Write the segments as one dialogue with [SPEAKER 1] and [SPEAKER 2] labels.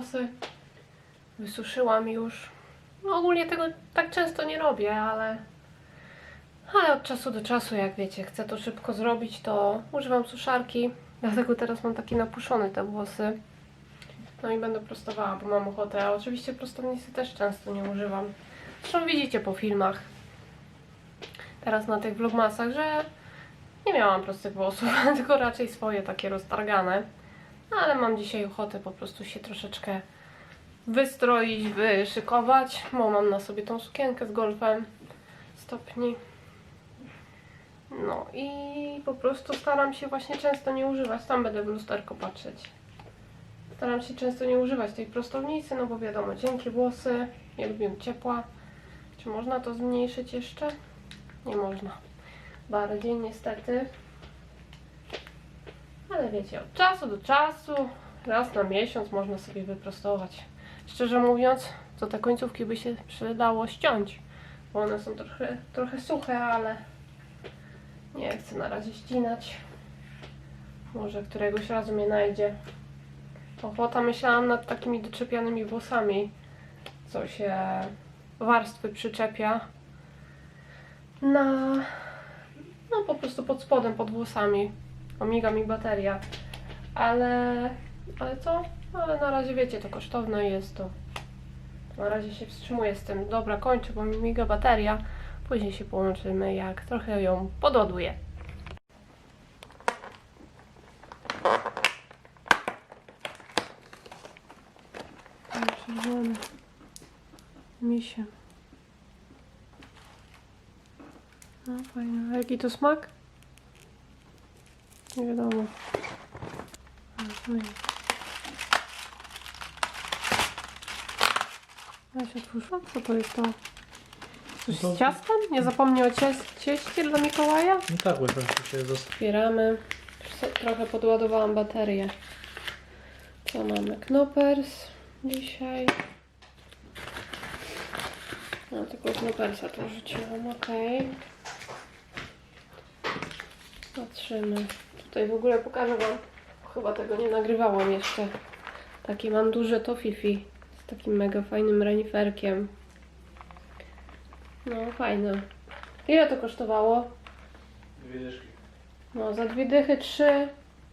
[SPEAKER 1] włosy. Wysuszyłam już. No ogólnie tego tak często nie robię, ale ale od czasu do czasu, jak wiecie, chcę to szybko zrobić, to używam suszarki. Dlatego teraz mam takie napuszone te włosy. No i będę prostowała, bo mam ochotę. A oczywiście prostownicy też często nie używam. Zresztą widzicie po filmach. Teraz na tych vlogmasach, że nie miałam prostych włosów, tylko raczej swoje takie roztargane. No, ale mam dzisiaj ochotę po prostu się troszeczkę wystroić, wyszykować, bo mam na sobie tą sukienkę z golfem stopni. No i po prostu staram się właśnie często nie używać, tam będę w lusterko patrzeć. Staram się często nie używać tej prostownicy, no bo wiadomo, cienkie włosy, nie lubię ciepła. Czy można to zmniejszyć jeszcze? Nie można. Bardziej niestety. Ale wiecie, od czasu do czasu, raz na miesiąc można sobie wyprostować. Szczerze mówiąc, to te końcówki by się przydało ściąć, bo one są trochę, trochę suche, ale nie chcę na razie ścinać. Może któregoś razu mnie najdzie. Ochota myślałam nad takimi doczepianymi włosami, co się warstwy przyczepia na no po prostu pod spodem, pod włosami. Omiga mi bateria. Ale ale co? Ale na razie wiecie, to kosztowne jest to. Na razie się wstrzymuję z tym. Dobra, kończę, bo mi miga bateria. Później się połączymy, jak trochę ją podładuję. Czerwony. Misia. No fajnie. A jaki to smak? Nie wiadomo. Ale fajnie. Weź otwórz, co to jest to? Coś
[SPEAKER 2] To-
[SPEAKER 1] z ciastem? Nie zapomnij o cie cieście dla Mikołaja?
[SPEAKER 2] No tak, łyżkę się został.
[SPEAKER 1] Otwieramy. Trochę podładowałam baterię. Co mamy? Knoppers dzisiaj. No tylko Knoppersa to rzuciłam, okej. Patrzymy. Tutaj w ogóle pokażę wam. Chyba tego nie nagrywałam jeszcze. Takie mam duże tofifi. Z takim mega fajnym reniferkiem. No fajne. Ile to kosztowało?
[SPEAKER 2] Dwie dyszki.
[SPEAKER 1] No, za dwie dychy trzy,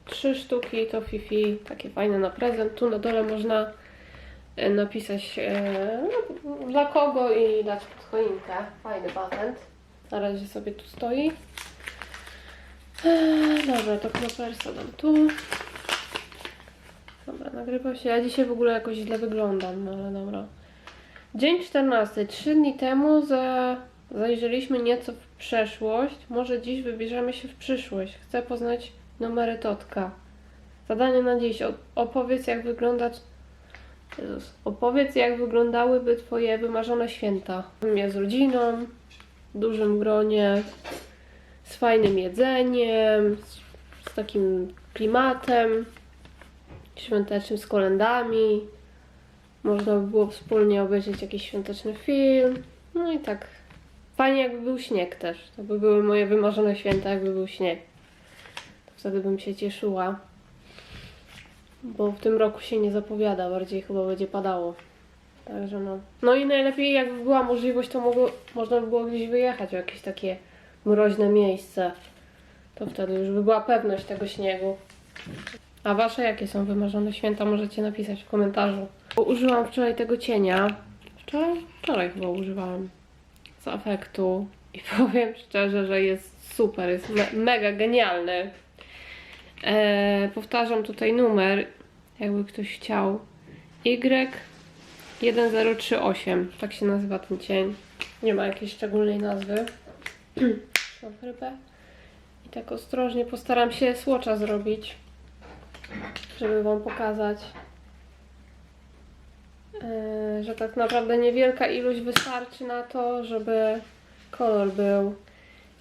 [SPEAKER 1] trzy sztuki to fifi, takie fajne na prezent. Tu na dole można e, napisać e, no, dla kogo i dać pod choinkę. Fajny patent. Na razie sobie tu stoi. E, dobra, to knopersa dam tu. Dobra, nagrywa się. Ja dzisiaj w ogóle jakoś źle wyglądam, no ale dobra. Dzień 14. Trzy dni temu za... zajrzeliśmy nieco w przeszłość. Może dziś wybierzemy się w przyszłość. Chcę poznać numery Totka. Zadanie na dziś. Opowiedz jak wyglądać. Jezus. Opowiedz jak wyglądałyby Twoje wymarzone święta. Z rodziną, w dużym gronie, z fajnym jedzeniem, z, z takim klimatem świątecznym, z kolendami. Można by było wspólnie obejrzeć jakiś świąteczny film. No i tak. Fajnie jakby był śnieg też. To by były moje wymarzone święta, jakby był śnieg. To wtedy bym się cieszyła. Bo w tym roku się nie zapowiada, bardziej chyba będzie padało. Także no. No i najlepiej jakby była możliwość, to mogło, można by było gdzieś wyjechać w jakieś takie mroźne miejsce. To wtedy już by była pewność tego śniegu. A wasze jakie są wymarzone święta? Możecie napisać w komentarzu. Użyłam wczoraj tego cienia. Wczoraj? Wczoraj chyba używałam. Z afektu. I powiem szczerze, że jest super, jest me mega genialny. E, powtarzam tutaj numer, jakby ktoś chciał. Y1038. Tak się nazywa ten cień. Nie ma jakiejś szczególnej nazwy. Mam rybę. I tak ostrożnie postaram się słocza zrobić żeby Wam pokazać, yy, że tak naprawdę niewielka ilość wystarczy na to, żeby kolor był.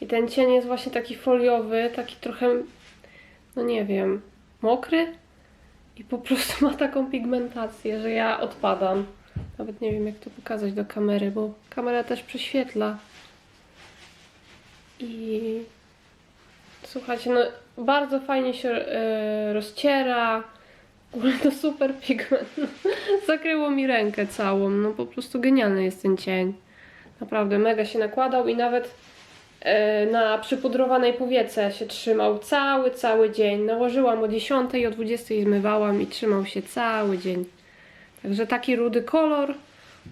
[SPEAKER 1] I ten cień jest właśnie taki foliowy, taki trochę, no nie wiem, mokry i po prostu ma taką pigmentację, że ja odpadam. Nawet nie wiem, jak to pokazać do kamery, bo kamera też prześwietla. I Słuchajcie, no bardzo fajnie się e, rozciera. W ogóle to super pigment. Zakryło mi rękę całą. No po prostu genialny jest ten cień. Naprawdę mega się nakładał i nawet e, na przypudrowanej powiece się trzymał cały, cały dzień. Nałożyłam o 10, o 20 zmywałam i trzymał się cały dzień. Także taki rudy kolor.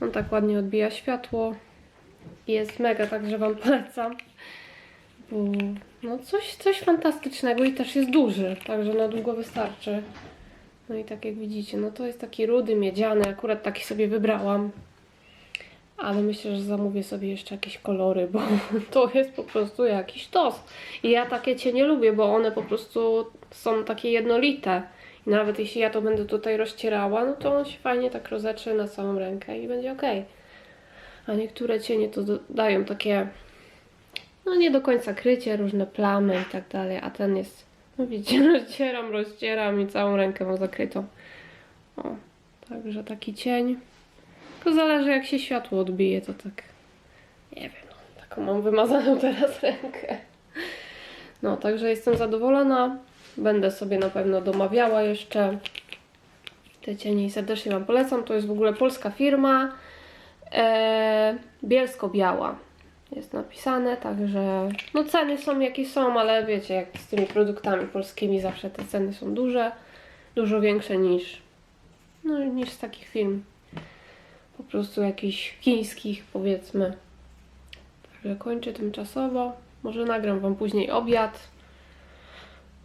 [SPEAKER 1] On tak ładnie odbija światło. Jest mega, także Wam polecam. No coś, coś fantastycznego i też jest duży, także na długo wystarczy. No i tak jak widzicie, no to jest taki rudy, miedziany, akurat taki sobie wybrałam. Ale myślę, że zamówię sobie jeszcze jakieś kolory, bo to jest po prostu jakiś tos. I ja takie cienie lubię, bo one po prostu są takie jednolite. I nawet jeśli ja to będę tutaj rozcierała, no to on się fajnie tak rozetrze na całą rękę i będzie ok. A niektóre cienie to dają takie, no nie do końca krycie, różne plamy i tak dalej, a ten jest, no widzicie, rozcieram, rozcieram i całą rękę mam zakrytą. O, także taki cień. To zależy jak się światło odbije, to tak, nie wiem, no, taką mam wymazaną teraz rękę. No, także jestem zadowolona. Będę sobie na pewno domawiała jeszcze te cienie i serdecznie Wam polecam. To jest w ogóle polska firma. E, Bielsko-biała jest napisane, także no ceny są jakie są, ale wiecie, jak z tymi produktami polskimi zawsze te ceny są duże, dużo większe niż no, niż z takich firm po prostu jakichś chińskich powiedzmy. Także kończę tymczasowo. Może nagram Wam później obiad.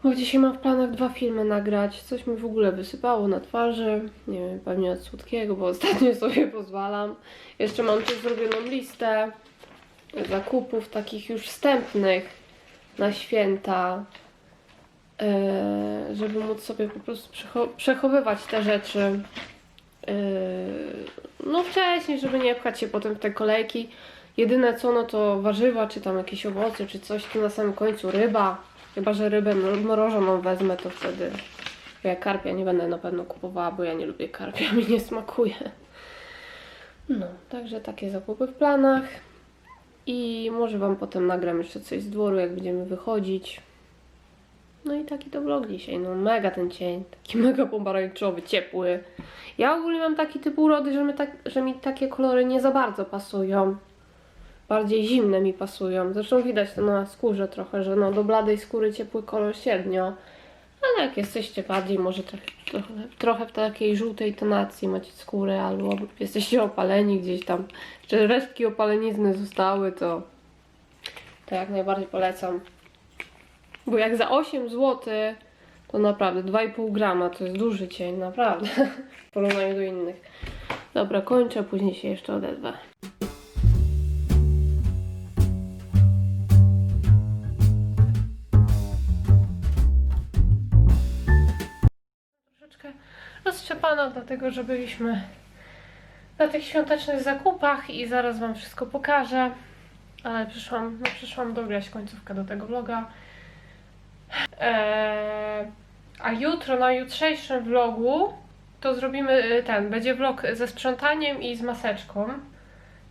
[SPEAKER 1] Bo dzisiaj mam w planach dwa filmy nagrać. Coś mi w ogóle wysypało na twarzy. Nie wiem, pewnie od słodkiego, bo ostatnio sobie pozwalam. Jeszcze mam też zrobioną listę zakupów takich już wstępnych na święta. e, Żeby móc sobie po prostu przecho- przechowywać te rzeczy. e, No wcześniej, żeby nie pchać się potem w te kolejki. Jedyne co, no to warzywa, czy tam jakieś owoce, czy coś, tu na samym końcu ryba. Chyba, że rybę mro- mrożoną wezmę, to wtedy. Ja karpia nie będę na pewno kupowała, bo ja nie lubię karpia, mi nie smakuje. No, także takie zakupy w planach. I może Wam potem nagram jeszcze coś z dworu, jak będziemy wychodzić. No i taki to vlog dzisiaj. No mega ten cień, taki mega pomarańczowy, ciepły. Ja ogólnie mam taki typ urody, że tak, że mi takie kolory nie za bardzo pasują. Bardziej zimne mi pasują. Zresztą widać to na skórze trochę, że no do bladej skóry ciepły kolor średnio. Jak jesteście bardziej może trochę, trochę, trochę w takiej żółtej tonacji macie skórę, albo jesteście opaleni gdzieś tam, czy resztki opalenizny zostały, to, to jak najbardziej polecam. Bo jak za 8 zł, to naprawdę 2,5 grama to jest duży cień, naprawdę, w porównaniu do innych. Dobra, kończę, później się jeszcze odezwę. Roztrzepana, dlatego że byliśmy na tych świątecznych zakupach i zaraz Wam wszystko pokażę. Ale przyszłam, no przyszłam dograć końcówkę do tego vloga. Eee, a jutro, na jutrzejszym vlogu, to zrobimy y, ten, będzie vlog ze sprzątaniem i z maseczką.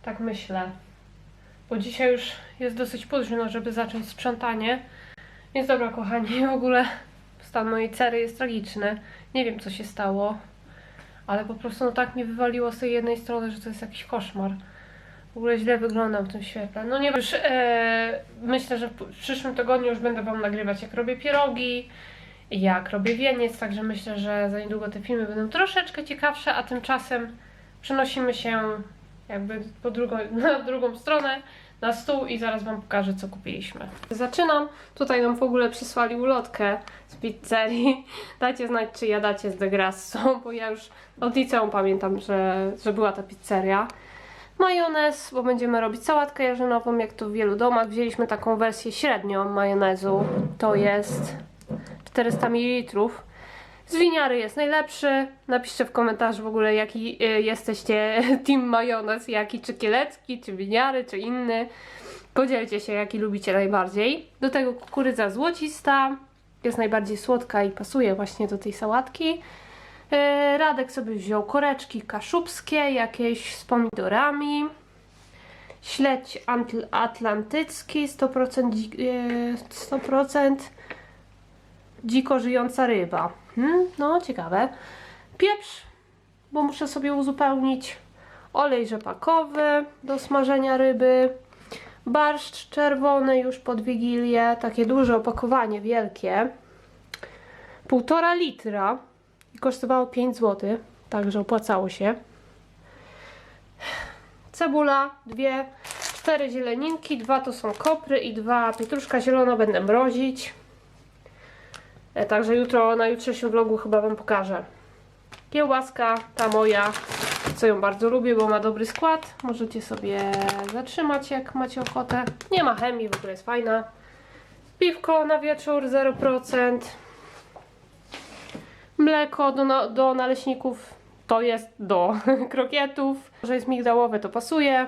[SPEAKER 1] Tak myślę. Bo dzisiaj już jest dosyć późno, żeby zacząć sprzątanie. Więc dobra, kochani, w ogóle stan mojej cery jest tragiczny. Nie wiem, co się stało, ale po prostu no tak mi wywaliło z tej jednej strony, że to jest jakiś koszmar. W ogóle źle wyglądam w tym świetle. No nie już e, myślę, że w przyszłym tygodniu już będę Wam nagrywać, jak robię pierogi, jak robię wieniec, także myślę, że za niedługo te filmy będą troszeczkę ciekawsze, a tymczasem przenosimy się jakby po drugą, na drugą stronę, na stół i zaraz Wam pokażę, co kupiliśmy. Zaczynam. Tutaj nam w ogóle przysłali ulotkę z pizzerii. Dajcie znać, czy jadacie z De Grasso, bo ja już od liceum pamiętam, że, że była ta pizzeria. Majonez, bo będziemy robić sałatkę jarzynową, jak to w wielu domach. Wzięliśmy taką wersję średnią majonezu. To jest 400 ml. Z winiary jest najlepszy. Napiszcie w komentarzu w ogóle, jaki y, jesteście team majonez, jaki, czy kielecki, czy winiary, czy inny. Podzielcie się, jaki lubicie najbardziej. Do tego kukurydza złocista. Jest najbardziej słodka i pasuje właśnie do tej sałatki. E, Radek sobie wziął koreczki kaszubskie, jakieś z pomidorami. Śledź atlantycki, 100%, dzi- e, 100% dziko żyjąca ryba. Hmm, no, ciekawe. pieprz, bo muszę sobie uzupełnić. Olej rzepakowy do smażenia ryby. Barszcz czerwony już pod Wigilię. Takie duże opakowanie, wielkie. Półtora litra. I kosztowało 5 zł. Także opłacało się. Cebula, dwie, cztery zieleninki, dwa to są kopry i dwa pietruszka zielona będę mrozić. E, Także jutro na jutrzejszym vlogu chyba Wam pokażę. Kiełbaska, ta moja, co ją bardzo lubię, bo ma dobry skład. Możecie sobie zatrzymać, jak macie ochotę. Nie ma chemii, w ogóle jest fajna. Piwko na wieczór 0%. Mleko do, na- do naleśników to jest do krokietów. Że jest migdałowe, to pasuje.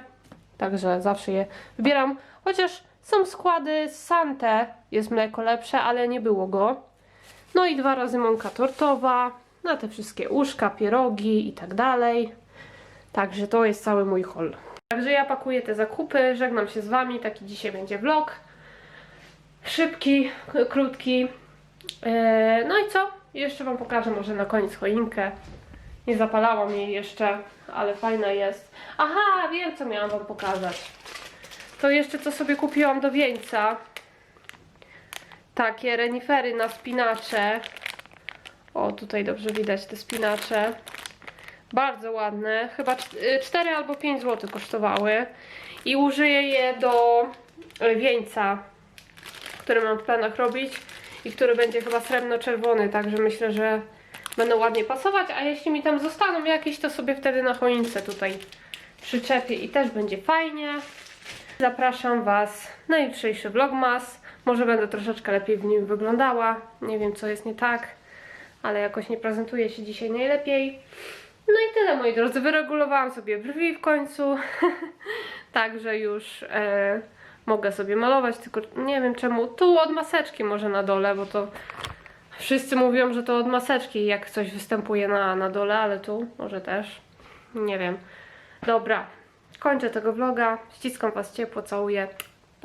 [SPEAKER 1] Także zawsze je wybieram. Chociaż są składy z Sante, jest mleko lepsze, ale nie było go. No i dwa razy mąka tortowa, na te wszystkie uszka, pierogi i tak dalej. Także to jest cały mój haul. Także ja pakuję te zakupy, żegnam się z Wami, taki dzisiaj będzie vlog. Szybki, krótki. Eee, no i co? Jeszcze Wam pokażę może na koniec choinkę. Nie zapalałam jej jeszcze, ale fajna jest. Aha, wiem co miałam Wam pokazać. To jeszcze co sobie kupiłam do wieńca. Takie renifery na spinacze. O, tutaj dobrze widać te spinacze. Bardzo ładne. Chyba 4 albo 5 zł kosztowały. I użyję je do e, wieńca, który mam w planach robić. I który będzie chyba srebrno-czerwony, także myślę, że będą ładnie pasować. A jeśli mi tam zostaną jakieś, to sobie wtedy na choince tutaj przyczepię i też będzie fajnie. Zapraszam Was na jutrzejszy vlogmas. Może będę troszeczkę lepiej w nim wyglądała. Nie wiem, co jest nie tak, ale jakoś nie prezentuję się dzisiaj najlepiej. No i tyle, moi drodzy. Wyregulowałam sobie brwi w końcu. Także już e, mogę sobie malować, tylko nie wiem czemu. Tu od maseczki może na dole, bo to wszyscy mówią, że to od maseczki, jak coś występuje na, na dole, ale tu może też. Nie wiem. Dobra, kończę tego vloga. Ściskam Was ciepło, całuję.